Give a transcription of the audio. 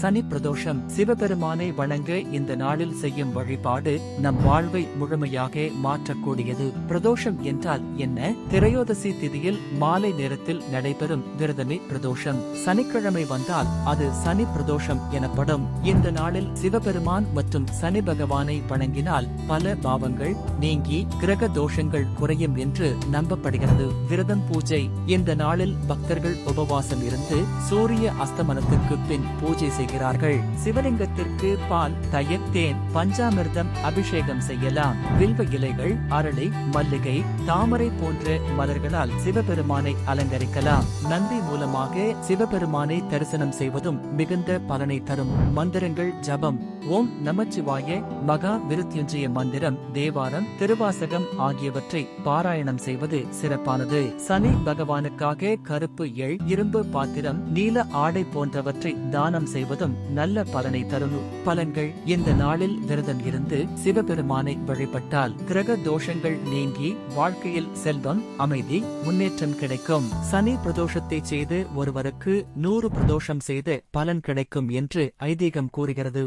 சனி பிரதோஷம் சிவபெருமானை வணங்க இந்த நாளில் செய்யும் வழிபாடு நம் வாழ்வை முழுமையாக மாற்றக்கூடியது. பிரதோஷம் என்றால் என்ன? திரையோதசி திதியில் மாலை நேரத்தில் நடைபெறும் விரதமே பிரதோஷம். சனிக்கிழமை வந்தால் அது சனி பிரதோஷம் எனப்படும். இந்த நாளில் சிவபெருமான் மற்றும் சனி பகவானை வணங்கினால் பல பாவங்கள் நீங்கி கிரக தோஷங்கள் குறையும் என்று நம்பப்படுகிறது. விரதம் பூஜை. இந்த நாளில் பக்தர்கள் உபவாசம் இருந்து சூரிய அஸ்தமனத்திற்கு பின் பூஜை செய்கிறார்கள். சிவலிங்கத்திற்கு பால் தயிர் தேன் பஞ்சாமிர்தம் அபிஷேகம் செய்யலாம். வில்வ இலைகள் அரளி மல்லிகை தாமரை போன்ற மலர்களால் சிவபெருமானை அலங்கரிக்கலாம். நந்தி மூலமாக சிவபெருமானை தரிசனம் செய்வதும் மிகுந்த பலனை தரும். மந்திரங்கள் ஜபம் ஓம் நமச்சிவாய மகா விருத்தியுஞ்சய மந்திரம் தேவாரம் திருவாசகம் ஆகியவற்றை பாராயணம் செய்வது சிறப்பானது. சனி பகவானுக்காக கருப்பு எள் இரும்பு பாத்திரம் நீல ஆடை போன்றவற்றை தானம் செய்வது செய்வதும் நல்ல பலனை தரும் பலன்கள். இந்த நாளில் விரதம் இருந்து சிவபெருமானை வழிபட்டால் கிரக தோஷங்கள் நீங்கி வாழ்க்கையில் செல்வம் அமைதி முன்னேற்றம் கிடைக்கும். சனி பிரதோஷத்தை செய்து ஒருவருக்கு நூறு பிரதோஷம் செய்து பலன் கிடைக்கும் என்று ஐதீகம் கூறுகிறது.